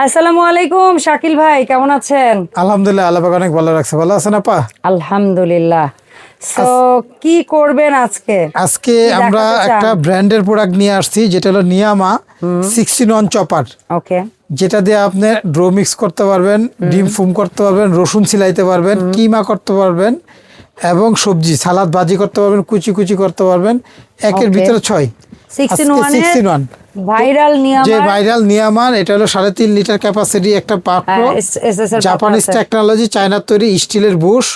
আসসালামু আলাইকুম শাকিল ভাই কেমন আছেন? আলহামদুলিল্লাহ আল্লাহ অনেক ভালো রাখছে। ভালো আছেন আপা? আলহামদুলিল্লাহ। সো কি করবেন আজকে? আজকে আমরা একটা ব্র্যান্ডের প্রোডাক্ট নিয়ে আসছি যেটা হলো নিয়ামা সিক্সটিন ওয়ান চপার ওকে। যেটা দিয়ে আপনি ড্রো মিক্স করতে পারবেন ডিম ফুম করতে পারবেন রসুন সিলাইতে পারবেন কিমা করতে পারবেন এবং সবজি সালাদ ভাজি করতে পারবেন কুচি কুচি করতে পারবেন। একের ভিতরে ছয়। ভাইরাল নিয়ম যে ভাইরাল নিয়ামার এটা হলো সাড়ে তিন লিটার ক্যাপাসিটি একটা পাত্র। হ্যাঁ, জাপানিজ টেকনোলজি চায়নার তৈরি স্টিলের বুশ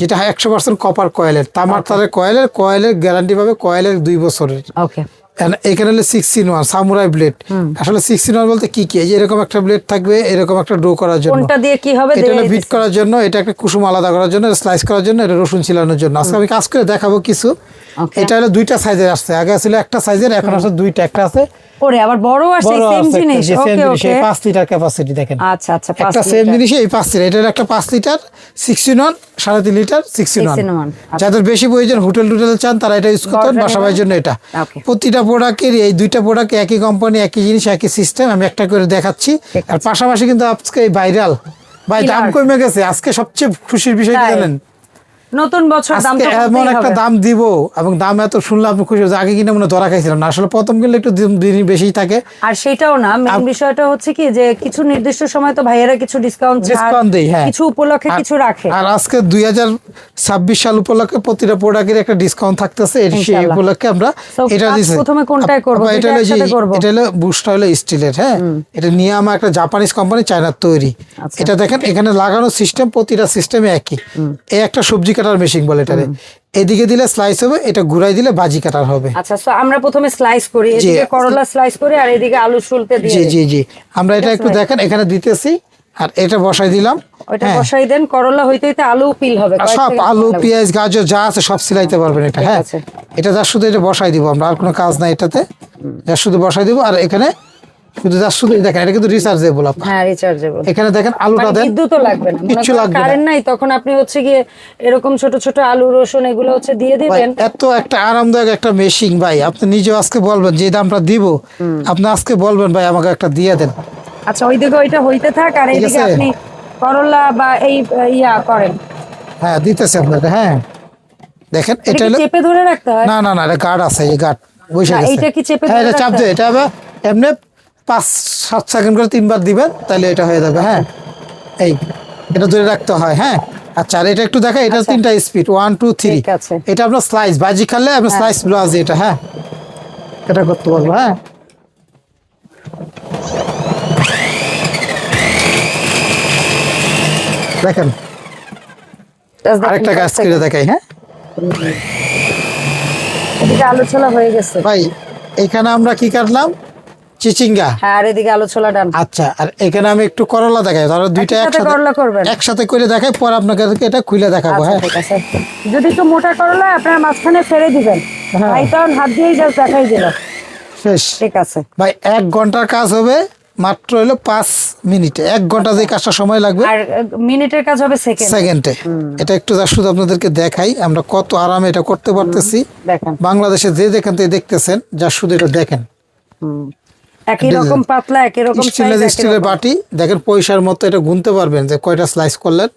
যেটা একশো পার্সেন্ট কপার কয়েলের তামার তারের কয়েলের কয়েলের গ্যারান্টি পাবে কয়েলের দুই বছরের। ওকে এখানে হলো ওয়ান সামুরাই ব্লেড আসলে ওয়ান বলতে কি কি? এই যে এরকম একটা ব্লেড থাকবে এরকম একটা ডো করার জন্য। কোনটা দিয়ে কি হবে এটা হলো দিয়ে বিট করার জন্য এটা একটা কুসুম আলাদা করার জন্য স্লাইস করার জন্য এটা রসুন ছিলানোর জন্য। আজকে আমি কাজ করে দেখাবো কিছু. এটা হলো দুইটা সাইজের আসছে। আগে ছিল একটা সাইজের এখন আসলে দুইটা একটা আছে। ওরে আবার বড় আসছে সেম জিনিস? ওকে ওকে এই পাঁচ লিটার ক্যাপাসিটি দেখেন। আচ্ছা আচ্ছা একটা সেম জিনিস এই পাঁচ লিটার এটা একটা পাঁচ লিটার সিক্সটিন ওয়ান সাড়ে তিন লিটার সিক্সটিন 16 ওয়ান ওয়ান, আচ্ছা। যাদের বেশি প্রয়োজন হোটেল টোটেল চান তারা এটা ইউজ করতে পারেন বড়টা বাসা বাড়ির জন্য এটা. প্রতিটা প্রোডাক্টের এই দুইটা প্রোডাক্ট একই কোম্পানি একই জিনিস একই সিস্টেম আমি একটা করে দেখাচ্ছি। আর পাশাপাশি কিন্তু আজকে এই ভাইরাল ভাই দাম কমে গেছে। আজকে সবচেয়ে খুশির বিষয় জানেন? নতুন বছর দাম এমন একটা দাম দিব এবং দাম এত শুনলে আপনি খুশি আগে কিনে মনে ধরা খাইছিলাম না। আসলে প্রথম কিনলে একটু দিন বেশি থাকে। আর সেটাও না মেন বিষয়টা হচ্ছে কি যে কিছু নির্দিষ্ট সময় তো ভাইয়েরা কিছু ডিসকাউন্ট Discount দেয়, হ্যাঁ। কিছু উপলক্ষে কিছু রাখে। আর আজকে দুই হাজার ছাব্বিশ সাল উপলক্ষে প্রতিটা প্রোডাক্টের একটা ডিসকাউন্ট থাকতেছে। এর সেই উপলক্ষে আমরা এটা দিছি। প্রথমে করব? এটা হলো? এটা হলো হলো স্টিলের হ্যাঁ? এটা নিয়ে আমার একটা জাপানিজ কোম্পানি চায়নার তৈরি। আচ্ছা। এটা দেখেন এখানে লাগানো সিস্টেম প্রতিটা সিস্টেমে একই। এই একটা সবজি কাটার মেশিন বলে এটারে। এদিকে দিলে স্লাইস হবে এটা ঘুরাই দিলে ভাজি কাটার হবে। আচ্ছা তো আমরা প্রথমে স্লাইস করি এদিকে করলা স্লাইস করি আর এদিকে আলু শুলতে দিয়ে জি জি জি। আমরা এটা একটু দেখেন এখানে দিতেছি আর এটা বসাই দিলাম। ওইটা হ্যাঁ। বসাই দেন করলা হইতে হইতে আলু পিল হবে সব আলু পেঁয়াজ গাজর যা আছে সব সিলাইতে পারবেন এটা হ্যাঁ। এটা যা শুধু এটা বসাই দিব আমরা আর কোনো কাজ নাই এটাতে। যা শুধু বসাই দিব আর এখানে শুধু যা শুধু দেখেন এটা কিন্তু রিচার্জেবল হ্যাঁ রিচার্জেবল এখানে দেখেন আলুটা দেন বিদ্যুৎও লাগবে না। কিচ্ছু লাগবে কারেন্ট নাই তখন আপনি হচ্ছে গিয়ে এরকম ছোট ছোট আলু রসুন এগুলো হচ্ছে দিয়ে দিবেন। এত একটা আরামদায়ক একটা মেশিন ভাই। আপনি নিজেও আজকে বলবেন যে দামটা দিব আপনি আজকে বলবেন ভাই আমাকে একটা দিয়ে দেন। আচ্ছা ওইদিকে ওইটা হইতে থাক আর এইদিকে আপনি করলা বা এই ইয়া করেন। হ্যাঁ দিতেছে হ্যাঁ। দেখেন এটা চেপে ধরে রাখতে হয়? না না না এটা গার্ড আছে এই গার্ড বসে গেছে। এইটা কি চেপে হ্যাঁ এটা চাপ দিয়ে এটা এমনি পাঁচ সাত সেকেন্ড করে তিনবার দিবেন তাহলে এটা হয়ে যাবে হ্যাঁ। এই এটা ধরে রাখতে হয় হ্যাঁ। আচ্ছা আর এটা একটু দেখা এটা তিনটা স্পিড ওয়ান টু থ্রি এটা আপনার স্লাইস ভাজি খালে আপনার স্লাইস ব্লাউজ এটা হ্যাঁ। এটা করতে পারব হ্যাঁ। দেখেন। আরেকটা কাজ just করে দেখাই হ্যাঁ। এদিকে আলু ছোলা হয়ে গেছে। ভাই এখানে আমরা কি কাটলাম? চিচিঙ্গা? হ্যাঁ আর এদিকে আলু ছোলা ডান। আচ্ছা আর এখানে আমি একটু করলা দেখাই। ধরো দুইটা একসাথে করলা করবেন? একসাথে করে দেখাই পরে আপনাকে এটা খুলে দেখাবো আচ্ছা হ্যাঁ? যদি একটু মোটা করলা আপনার মাঝখানে ফেলে দিবেন। হ্যাঁ। ভাই তখন হাত দিয়েই জাস্ট দেখাই দিল শেষ। ঠিক আছে। ভাই এক ঘণ্টার কাজ হবে মাত্র হলো পাঁচ মিনিটে। এক ঘণ্টা যে কাজটা সময় লাগবে আর মিনিটের কাজ হবে সেকেন্ড সেকেন্ডে এটা একটু যা শুধু আপনাদেরকে দেখাই আমরা কত আরামে এটা করতে পারতেছি। বাংলাদেশে যে যেখান থেকে দেখতেছেন যা শুধু এটা দেখেন। একই রকম পাতলা একই রকম স্টিলের স্টিলের বাটি দেখেন পয়সার মতো এটা গুনতে পারবেন যে কয়টা স্লাইস করলেন।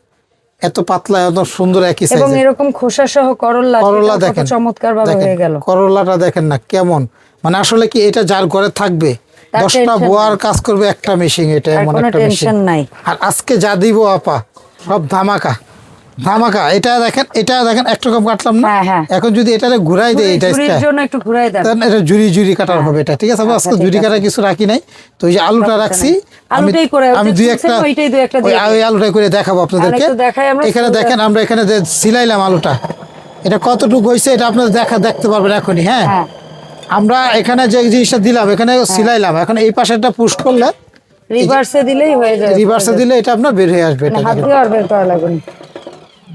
এত পাতলা এত সুন্দর একই এবং এরকম খোসা সহ করলা করলা দেখেন চমৎকার ভাবে হয়ে গেল। করলাটা দেখেন না কেমন। মানে আসলে কি এটা যার ঘরে থাকবে দশটা বোয়ার কাজ করবে একটা মেশিন এটা এমন একটা মেশিন নাই। আর আজকে যা দিব আপা সব ধামাকা। ধামাকা এটা দেখেন এটা দেখেন এক রকম কাটলাম না? হ্যাঁ, হ্যাঁ। এখন যদি এটা ঘুরাই দেয় এটা জন্য একটু ঘুরাই দেন। তাহলে এটা জুরি জুরি কাটার হবে এটা ঠিক আছে আজকে জুরি। কাটা কিছু রাখি নাই। তো ওই যে আলুটা রাখছি আমি দুই একটা ওইটাই দুই একটা ওই আলুটাই করে দেখাবো আপনাদেরকে। একটু এখানে দেখেন আমরা এখানে যে সিলাইলাম আলুটা এটা কতটুকু হয়েছে এটা আপনারা দেখা দেখতে পারবেন এখনই হ্যাঁ? হ্যাঁ। আমরা এখানে যে জিনিসটা দিলাম এখানে সিলাইলাম। এখন এই পাশেটা পুশ করলে রিভার্সে দিলেই হয়ে যাবে রিভার্সে দিলে এটা আপনার বের হয়ে আসবে এটা হাত দিয়ে আর বের করা লাগবে।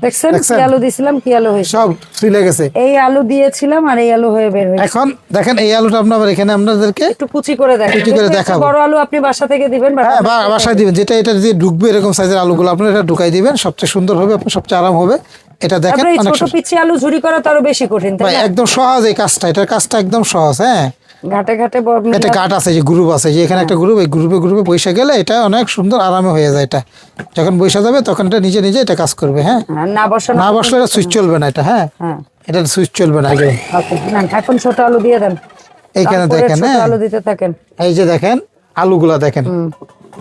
দেখছেন? কি আলু দিছিলাম কি আলু হয়েছে? সব সিলে গেছে। এই আলু দিয়েছিলাম আর এই আলু হয়ে বের হয়েছে। এখন দেখেন এই আলুটা আপনার এখানে আপনাদেরকে একটু কুচি করে দেখেন কুচি করে দেখাবো। বড় আলু আপনি বাসা থেকে দিবেন হ্যাঁ বাসায় দিবেন। যেটা এটা দিয়ে ঢুকবে এরকম সাইজের আলুগুলো আপনার এটা ঢুকাই দিবেন। সবচেয়ে সুন্দর হবে আপনার সবচেয়ে আরাম হবে। এটা দেখেন অনেক ছোট পিচি আলু ঝুরি করা তো আরও বেশি কঠিন তাই একদম সহজ এই কাজটা। এটার কাজটা একদম সহজ হ্যাঁ। ঘাটে ঘাটে একটা গাট আছে যে গ্রুপ আছে যে এখানে একটা গ্রুপ এই গ্রুপে গ্রুপে বসে গেলে এটা অনেক সুন্দর আরামে হয়ে যায় এটা। যখন বসে যাবে তখন এটা নিজে নিজে এটা কাজ করবে হ্যাঁ? হ্যাঁ, না বসানো না বসলে এটা সুইচ চলবে না এটা হ্যাঁ? হ্যাঁ। এটা সুইচ চলবে না আগে। এখন ছোট আলু দিয়ে দেন। এইখানে দেখেন হ্যাঁ? আলু দিতে থাকেন। এই যে দেখেন আলুগুলা দেখেন।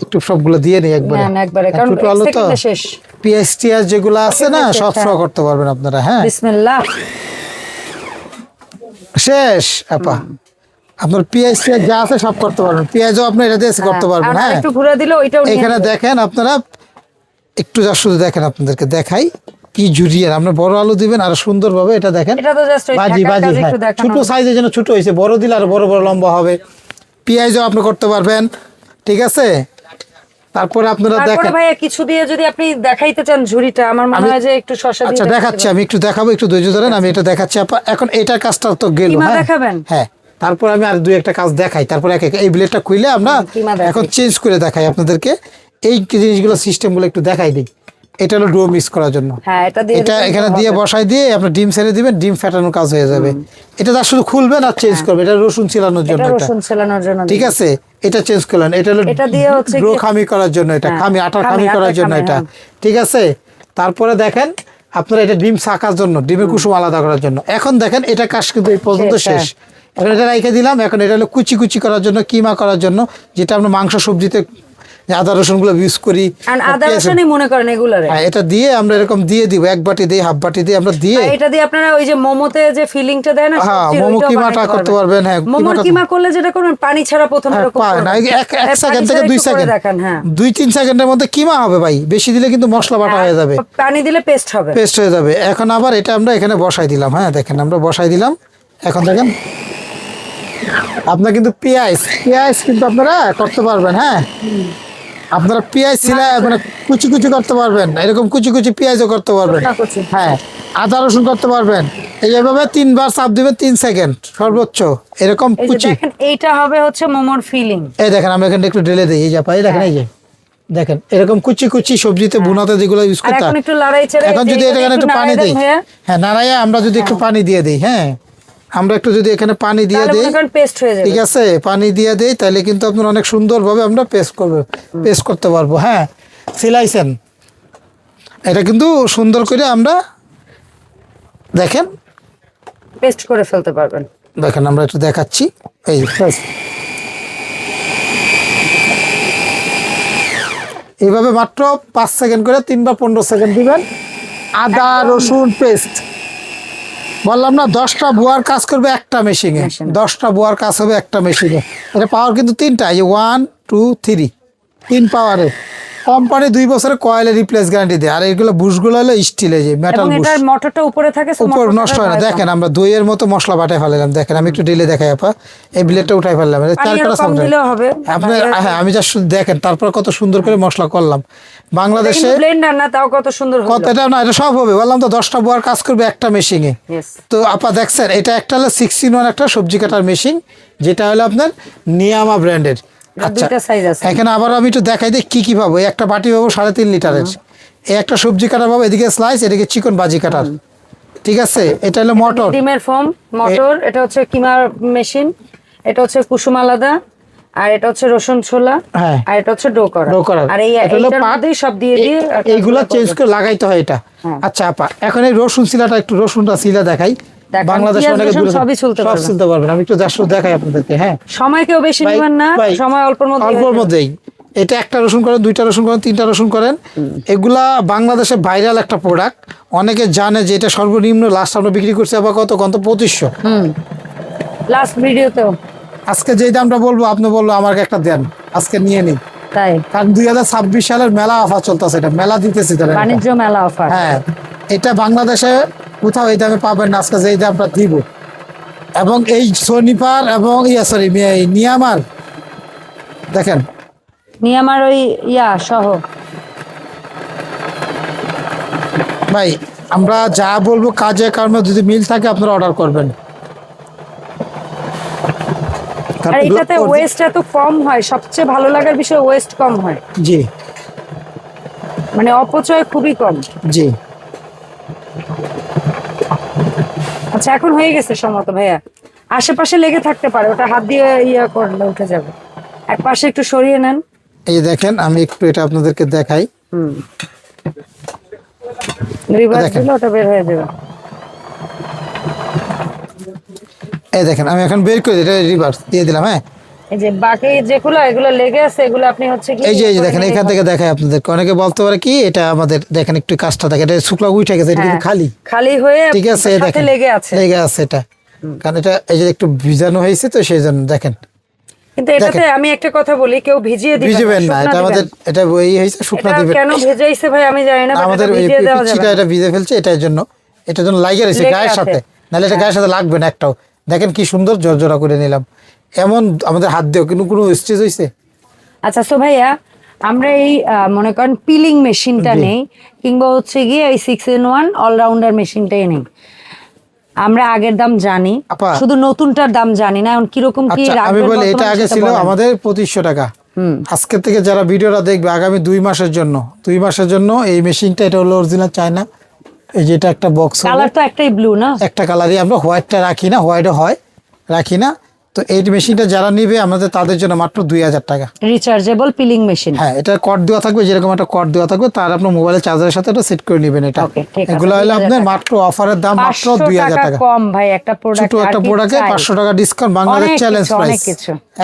একটু সবগুলো দিয়ে নিই একবারে। নেন একবারে কারণ ছোট আলু তো পিএস টিএস যেগুলো আছে না সব শেষ, হ্যাঁ। করতে পারবেন আপনারা হ্যাঁ? বিসমিল্লাহ। শেষ আপা। আপনার টিএস যা আছে সব করতে পারবেন। পেঁয়াজও আপনি এটা দিয়ে করতে পারবেন হ্যাঁ? একটু ঘুরে দিলে ওইটাও এখানে দেখেন আপনারা একটু যা শুধু দেখেন আপনাদেরকে দেখাই কি জুড়িয়ে আপনার বড় আলু দিবেন আর সুন্দরভাবে এটা দেখেন। এটা তো জাস্ট বাজি বাজি হ্যাঁ। ছোট সাইজে যেন ছোট হয়েছে বড় দিলে আর বড় বড় লম্বা হবে। পেঁয়াজও আপনি করতে পারবেন ঠিক আছে? তারপরে আপনারা তারপরে দেখেন। ভাইয়া কিছু দিয়ে যদি আপনি দেখাইতে চান ঝুড়িটা আমার মনে হয় যে একটু শশা আচ্ছা দেখাচ্ছি আমি একটু দেখাবো একটু ধৈর্য ধরেন আমি এটা দেখাচ্ছি। এখন এটার কাজটা তো গেল হ্যাঁ? দেখাবেন? হ্যাঁ। তারপর আমি আর দুই একটা কাজ দেখাই। তারপর এক এক এই ব্লেডটা খুলে আমরা এখন চেঞ্জ করে দেখাই আপনাদেরকে। এই জিনিসগুলো সিস্টেমগুলো একটু দেখাই দিই। এটা হলো ডো মিক্স করার জন্য। হ্যাঁ এটা এখানে দিয়ে বসাই দিয়ে আপনি ডিম ছেড়ে দিবেন ডিম ফেটানোর কাজ হয়ে যাবে। এটা যা শুধু খুলবেন আর চেঞ্জ করবে এটা রসুন ছিলানোর জন্য রসুন ছেলানোর জন্য ঠিক আছে? এটা চেঞ্জ করলেন। এটা হলো ডো খামি করার জন্য এটা। হ্যাঁ, খামি আটা খামি, করার জন্য এটা। হ্যাঁ। ঠিক আছে? তারপরে দেখেন আপনারা এটা ডিম শাকার জন্য ডিমের কুসুম আলাদা করার জন্য। এখন দেখেন এটা কাজ কিন্তু এই পর্যন্ত হ্যাঁ। শেষ। এখন এটা রেখে দিলাম। এখন এটা হলো কুচি কুচি করার জন্য কিমা করার জন্য যেটা আমরা মাংস সবজিতে আদা রসুনগুলো ইউজ করি। আদা রসুনই মনে করেন এগুলারে? হ্যাঁ এটা দিয়ে আমরা এরকম দিয়ে দিব এক বাটি দিয়ে হাফ বাটি দিয়ে আমরা দিয়ে এটা দিয়ে আপনারা ওই যে মোমোতে যে ফিলিংটা দেয় না হ্যাঁ, মোমো কিমাটা করতে পারবেন, হ্যাঁ, কিমাটা- কিমা করলে যেটা করবেন পানি ছাড়া প্রথমে হ্যাঁ, এরকম না, এক এক সেকেন্ড থেকে দুই সেকেন্ড। দেখান হ্যাঁ। দুই তিন সেকেন্ডের মধ্যে কিমা হবে ভাই বেশি দিলে কিন্তু মশলা বাটা হয়ে যাবে। পানি দিলে পেস্ট হবে। পেস্ট হয়ে যাবে। এখন আবার এটা আমরা এখানে বসাই দিলাম হ্যাঁ দেখেন আমরা বসাই দিলাম। এখন দেখেন আপনার কিন্তু পেঁয়াজ পেঁয়াজ কিন্তু আপনারা করতে পারবেন হ্যাঁ। আপনারা পেঁয়াজ ছিলা মানে কুচি কুচি করতে পারবেন এরকম কুচি কুচি পেঁয়াজও করতে পারবেন। হ্যাঁ আদা রসুন করতে পারবেন। এইভাবে তিনবার চাপ দিবেন তিন সেকেন্ড সর্বোচ্চ এরকম কুচি। দেখেন এইটা হবে হচ্ছে মোমোর ফিলিং। এই দেখেন আমরা এখানে একটু ঢেলে দিই এই যা পাই দেখেন এই যে। দেখেন এরকম কুচি কুচি সবজিতে বুনাতে যেগুলো ইউজ করতে এখন একটু লড়াই ছেড়ে এখন যদি এটা এখানে একটু পানি দিই। হ্যাঁ নাড়াইয়া আমরা যদি একটু পানি দিয়ে দিই হ্যাঁ। আমরা একটু যদি এখানে পানি দিয়ে দিই পেস্ট হয়ে যাবে। ঠিক আছে? পানি দিয়ে দিই তাহলে কিন্তু আপনার অনেক সুন্দরভাবে আমরা পেস্ট করব পেস্ট করতে পারব। হ্যাঁ সিলাইছেন। এটা কিন্তু সুন্দর করে আমরা দেখেন। পেস্ট করে ফেলতে পারবেন। দেখেন আমরা একটু দেখাচ্ছি। এই এইভাবে মাত্র পাঁচ সেকেন্ড করে তিন বা পনেরো সেকেন্ড দিবেন। আদা রসুন পেস্ট বললাম না দশটা বুয়ার কাজ করবে একটা মেশিনে দশটা বুয়ার কাজ হবে একটা মেশিনে এটা পাওয়ার কিন্তু তিনটা এই ওয়ান টু থ্রি তিন পাওয়ারে কোম্পানি দুই বছরের কয়েলের রিপ্লেস গ্যারান্টি দেয়। আর এগুলো বুশগুলো হলো স্টিলে যে মেটাল বুশ এটার মোটরটা উপরে থাকে উপর নষ্ট হয় না। দেখেন আমরা দইয়ের মতো মশলা বাটায় ফেলালাম দেখেন আমি একটু ডিলে দেখাই আপা। এই ব্লেডটা উঠাই ফেললাম। চার কাটা হবে। আপনার হ্যাঁ আমি যা দেখেন তারপর কত সুন্দর করে মশলা করলাম। বাংলাদেশে ব্লেন্ডার না তাও কত সুন্দর হলো। কত এটা না এটা সব হবে। বললাম তো দশটা বোয়ার কাজ করবে একটা মেশিনে. তো আপা দেখছেন এটা একটা হলো সিক্সটিন ওয়ান একটা সবজি কাটার মেশিন যেটা হলো আপনার নিয়ামা ব্র্যান্ডের দুইটা আছে। এখানে আবার আমি একটু দেখাই দিই কি কি পাবো। একটা বাটি পাবো সাড়ে তিন লিটারের। একটা সবজি কাটা পাবো এদিকে স্লাইস এদিকে চিকন বাজি কাটার। ঠিক আছে? এটা হলো মটর। ডিমের ফোম মোটর এটা হচ্ছে কিমার মেশিন এটা হচ্ছে কুসুম আলাদা আর এটা হচ্ছে রসুন ছোলা হ্যাঁ। আর এটা হচ্ছে ডো করা। ডো করার। আর এই এটা হলো এইটার পাট। মধ্যেই সব দিয়ে দিয়ে এইগুলা চেঞ্জ করে লাগাইতে হয় এটা। হ্যাঁ। আচ্ছা আপা এখন এই রসুন শিলাটা একটু রসুনটা শিলা দেখাই। বাংলাদেশে পেঁয়াজ অনেকে রসুন দূরে- সবই ছুলতে সব পারবেন। পারবেন। আমি একটু জাস্ট দেখাই আপনাদেরকে হ্যাঁ? সময় কেউ বেশি নেবেন না সময় অল্পের মধ্যে অল্পর মধ্যেই। এটা একটা রসুন করেন দুইটা রসুন করেন তিনটা রসুন করেন। এগুলা বাংলাদেশে ভাইরাল একটা প্রোডাক্ট অনেকে জানে যে এটা সর্বনিম্ন লাস্ট আমরা বিক্রি করছি আবার কত? কত পঁচিশশো। লাস্ট ভিডিওতেও আজকে যেই দামটা বলব আপনি বলল আমাকে একটা দেন। আজকে নিয়ে নিন। তাই? কারণ দুই হাজার ছাব্বিশ সালের মেলা অফার চলতেছে এটা। মেলা দিতেছে বাণিজ্য মেলা অফার হ্যাঁ। এটা বাংলাদেশে কোথাও এই দামে পাবেন না আজকে যেই দামটা দিব। এবং এই সোনিপার এবং ইয়া সরি নিয়ামার দেখেন। নিয়ে আমার ওই ইয়া সহ। ভাই আমরা যা বলব কাজে কর্মে যদি মিল থাকে আপনারা অর্ডার করবেন। আর এটাতে ওয়েস্ট এত কম হয় সবচেয়ে ভালো লাগার বিষয় ওয়েস্ট কম হয়। জি। মানে অপচয় খুবই কম। জি। আচ্ছা এখন হয়ে গেছে সম্মত ভাইয়া। আশেপাশে লেগে থাকতে পারে ওটা হাত দিয়ে ইয়া করলে উঠে যাবে। এক পাশে একটু সরিয়ে নেন। এই দেখেন আমি একটু এটা আপনাদেরকে দেখাই। হুম। রিভার্স দিলে ওটা বের হয়ে যাবে। এই দেখেন আমি এখন বের করে এটা রিভার্স দিয়ে দিলাম হ্যাঁ? এই যে বাকি যেগুলো এগুলো লেগে আছে এগুলো আপনি হচ্ছে কি এই যে এই যে দেখেন এখান থেকে দেখাই আপনাদেরকে। অনেকে বলতে পারে কি এটা আমাদের দেখেন একটু কাজটা দেখেন এটা শুক্লা উঠে গেছে এটা কিন্তু হ্যাঁ। খালি। খালি হয়ে ঠিক আছে এই দেখেন। লেগে আছে। লেগে আছে এটা। কারণ এটা এই যে একটু ভিজানো হয়েছে তো সেই জন্য দেখেন। কিন্তু এটাতে আমি একটা কথা বলি কেউ ভিজিয়ে দিবেন ভিজবেন না এটা আমাদের এটা ওই হয়েছে শুকনা দিবেন। কেন ভেজাইছে ভাই আমি জানি না আমাদের ভিজিয়ে দেওয়া যাবে এটা ভিজে ফেলছে এটার জন্য। এটার জন্য লাগিয়ে রয়েছে গায়ের সাথে। নাহলে এটা গায়ের সাথে লাগবে না একটাও। দেখেন কি সুন্দর জর্জরা করে নিলাম। এমন আমাদের হাত দিয়েও কিন্তু কোনো স্টেজ হয়েছে আচ্ছা সো ভাইয়া আমরা এই মনে করেন পিলিং মেশিনটা নেই কিংবা হচ্ছে গিয়ে এই সিক্স ইন ওয়ান অলরাউন্ডার মেশিনটাই নেই। আমরা আগের দাম জানি শুধু নতুনটার দাম জানি না এখন কীরকম কি আচ্ছা আমি বলি এটা আগে ছিল আমাদের পঁচিশশো টাকা। হুম। আজকের থেকে যারা ভিডিওটা দেখবে আগামী দুই মাসের জন্য দুই মাসের জন্য এই মেশিনটা এটা হলো অরিজিনাল চায়না এই যেটা একটা বক্স কালার তো একটাই ব্লু না? একটা কালারই আমরা হোয়াইটটা রাখি না হোয়াইটও হয় রাখি না। তো এই মেশিনটা যারা নিবে আমাদের তাদের জন্য মাত্র দুই হাজার টাকা। রিচার্জেবল পিলিং মেশিন হ্যাঁ এটা কট দেওয়া থাকবে যেরকম একটা কট দেওয়া থাকবে তার আপনার মোবাইলের চার্জারের সাথে এটা সেট করে নেবেন এটা। এগুলো হলো আপনার মাত্র অফারের দাম মাত্র দুই হাজার টাকা কম ভাই একটা প্রোডাক্ট ছোট একটা প্রোডাক্টে পাঁচশো টাকা ডিসকাউন্ট বাংলাদেশ চ্যালেঞ্জ প্রাইস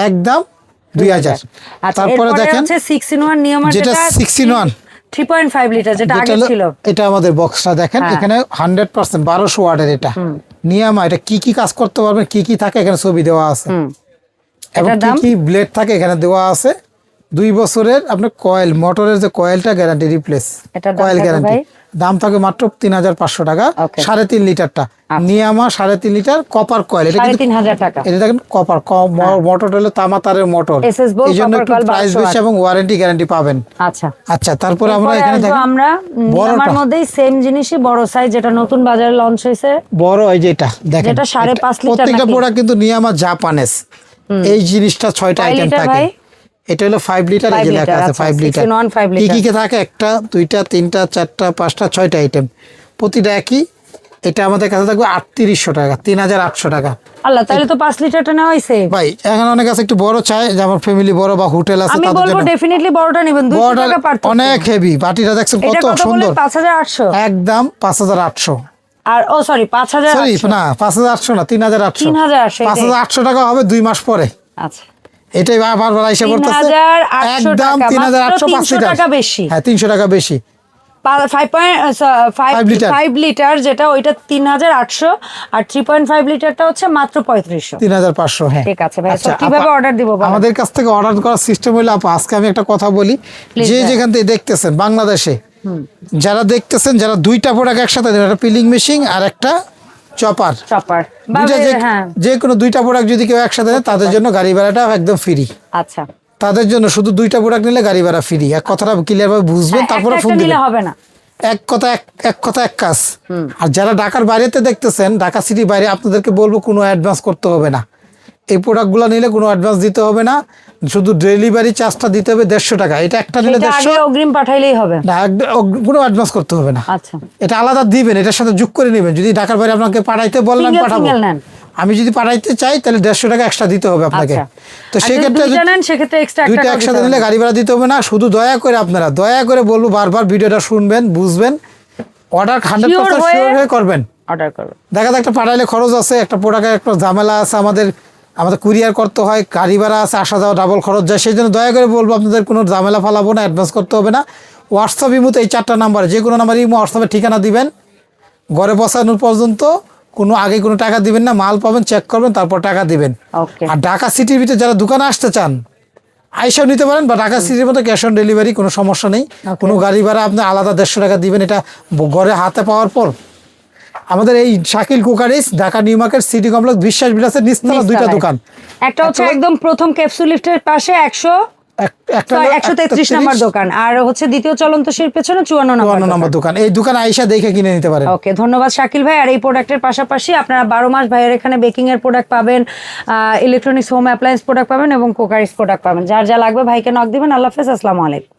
একদম দুই হাজার। আচ্ছা তারপরে দেখেন সিক্স ইন ওয়ান নিয়ম যেটা 6 in 1 three point five litre যেটা যেটা আগে ছিল। এটা আমাদের বক্সটা দেখেন হ্যাঁ। এখানে হান্ড্রেড পার্সেন্ট বারোশো ওয়ার্ডের এটা। নিয়ামা এটা কি কি কাজ করতে পারবেন কি কি থাকে এখানে ছবি দেওয়া আছে। এবং কি কি ব্লেড থাকে এখানে দেওয়া আছে দুই বছরের আপনার কয়েল মোটরের যে কয়েলটা গ্যারান্টি রিপ্লেস কয়েল গ্যারান্টি দাম থাকে মাত্র তিন হাজার পাঁচশো টাকা সাড়ে তিন লিটারটা। নিয়ামা সাড়ে তিন লিটার কপার কয়েল এটা কিন্তু টাকা। এটা দেখেন কপার মোটর হলো তামা তারের মোটর এই জন্য একটু প্রাইস বেশি এবং ওয়ারেন্টি গ্যারান্টি পাবেন। আচ্ছা। আচ্ছা তারপরে আমরা এখানে দেখেন আমরা বড়টা। মধ্যেই সেম জিনিসই বড় সাইজ যেটা নতুন বাজারে লঞ্চ হয়েছে। বড় এই যেটা দেখেন। যেটা সাড়ে এটা- পাঁচ লিটার প্রত্যেকটা? প্রোডাক্ট কিন্তু নিয়ামা জাপানেস এই জিনিসটা ছয়টা আইটেম থাকে? এটা হলো লিটার এই যে লেখা আছে আচ্ছা, লিটার five কি কি থাকে? একটা দুইটা তিনটা চারটা পাঁচটা ছয়টা আইটেম প্রতিটা একই। এটা আমাদের কাছে থাকবে আটত্রিশশো টাকা তিন হাজার আটশো টাকা। আল্লাহ তাহলে তো পাঁচ লিটারটা নেওয়া হয়েছে। ভাই এখন অনেক আছে একটু বড় চাই যেমন ফ্যামিলি বড় বা হোটেল আছে আমি বলব ডেফিনেটলি বড়টা নেবেন টাকা পার্থক্য অনেক হেভি বাটিটা দেখছেন কত সুন্দর। পাঁচ হাজার আটশো। একদম পাঁচ হাজার আটশো। আর ও সরি পাঁচ হাজার সরি না পাঁচ হাজার আটশো না তিন হাজার আটশো। 3800 পাঁচ হাজার আটশো টাকা হবে দুই মাস পরে। আচ্ছা। এটাই বারবার এসে পড়তেছে একদম টাকা, তিন হাজার আটশো মাত্র পাঁচ 300 লিটার। টাকা বেশি। হ্যাঁ তিনশো টাকা বেশি। লিটার যেটা ওইটা তিন হাজার আটশো। আর থ্রি পয়েন্ট ফাইভ লিটারটা হচ্ছে মাত্র হ্যাঁ। ঠিক আছে ভাই। আচ্ছা, কীভাবে আপা- দিব আমাদের কাছ থেকে অর্ডার করার সিস্টেম হলো আপা আজকে আমি একটা কথা বলি। যে যেখান থেকে দেখতেছেন বাংলাদেশে যারা দেখতেছেন যারা দুইটা প্রোডাক্ট একসাথে একটা পিলিং মেশিন আর একটা চপার। চপার। দুইটা যে হ্যাঁ। কোনো দুইটা প্রোডাক্ট যদি কেউ একসাথে দেয় তাদের জন্য গাড়ি ভাড়াটা একদম ফ্রি আচ্ছা। তাদের জন্য শুধু দুইটা প্রোডাক্ট নিলে গাড়ি ভাড়া ফ্রি এক কথাটা ক্লিয়ার ভাবে বুঝবেন হ্যাঁ, তারপরে ফোন দিলে হবে না। এক কথা এক এক কথা এক কাজ। আর যারা ঢাকার বাইরেতে দেখতেছেন ঢাকা সিটি বাইরে আপনাদেরকে বলব কোনো অ্যাডভান্স করতে হবে না। এই প্রোডাক্টগুলো নিলে কোনো অ্যাডভান্স দিতে হবে না। শুধু ডেলিভারি চার্জটা দিতে হবে দেড়শো টাকা। এটা একটা নিলে দেড়শো অগ্রিম পাঠাইলেই হবে। না কোনো অ্যাডভান্স করতে হবে না। আচ্ছা। এটা আলাদা দিবেন এটার সাথে যোগ করে নেবেন। যদি ঢাকার বাইরে আপনাকে পাঠাইতে বললেন পাঠাবো। আমি যদি পাঠাইতে চাই তাহলে দেড়শো টাকা এক্সট্রা দিতে হবে আপনাকে। আচ্ছা। তো সেক্ষেত্রে দুইটা একসাথে নিলে গাড়ি ভাড়া দিতে হবে না। শুধু দয়া করে আপনারা দয়া করে বলব বারবার ভিডিওটা শুনবেন বুঝবেন। অর্ডার হান্ড্রেড পার্সেন্ট হয়ে- হয়ে করবেন। অর্ডার করো দেখা যায় একটা পাঠাইলে খরচ আছে একটা প্রোডাক্টের একটা ঝামেলা আছে আমাদের আমাদের কুরিয়ার করতে হয় গাড়ি ভাড়া আছে আসা যাওয়া ডাবল খরচ যায় সেই জন্য দয়া করে বলব আপনাদের কোনো ঝামেলা ফালাবো না অ্যাডভান্স করতে হবে না। হোয়াটসঅ্যাপ ইমুতে এই চারটা নাম্বার যে কোনো নাম্বার ইমো হোয়াটসঅ্যাপে ঠিকানা দিবেন। ঘরে বসানোর পর্যন্ত কোনো আগে কোনো টাকা দিবেন না মাল পাবেন চেক করবেন তারপর টাকা দিবেন। আর ঢাকা সিটির ভিতরে যারা দোকানে আসতে চান আইসাও নিতে পারেন বা ঢাকা সিটির মতো ক্যাশ অন ডেলিভারি কোনো সমস্যা নেই। কোনো গাড়ি ভাড়া আপনি আলাদা দেড়শো টাকা দিবেন এটা ঘরে হাতে পাওয়ার পর। আমাদের এই Shakil cookeries Dhaka new market city complex বিশ্বাস বিলাসের নিচতলা দুইটা দোকান। একটা হচ্ছে একদম প্রথম ক্যাপসুল লিফটের পাশে একশো একশো তেত্রিশ 133, নাম্বার দোকান। আর হচ্ছে দ্বিতীয় চলন্তশীল পেছনে চুয়ান্ন নম্বর নম্বর দোকান। এই দোকান আইসা দেখে কিনে নিতে পারেন। ওকে ধন্যবাদ শাকিল ভাই। আর এই প্রোডাক্টের পাশাপাশি আপনারা বারো মাস ভাইয়ের এখানে বেকিং এর প্রোডাক্ট পাবেন ইলেকট্রনিক্স হোম অ্যাপ্লায়েন্স প্রোডাক্ট পাবেন এবং কোকারিস প্রোডাক্ট পাবেন। যার যা লাগবে ভাইকে নক দিবেন। আল্লাহ হাফেজ আসসালামু আলাইকুম।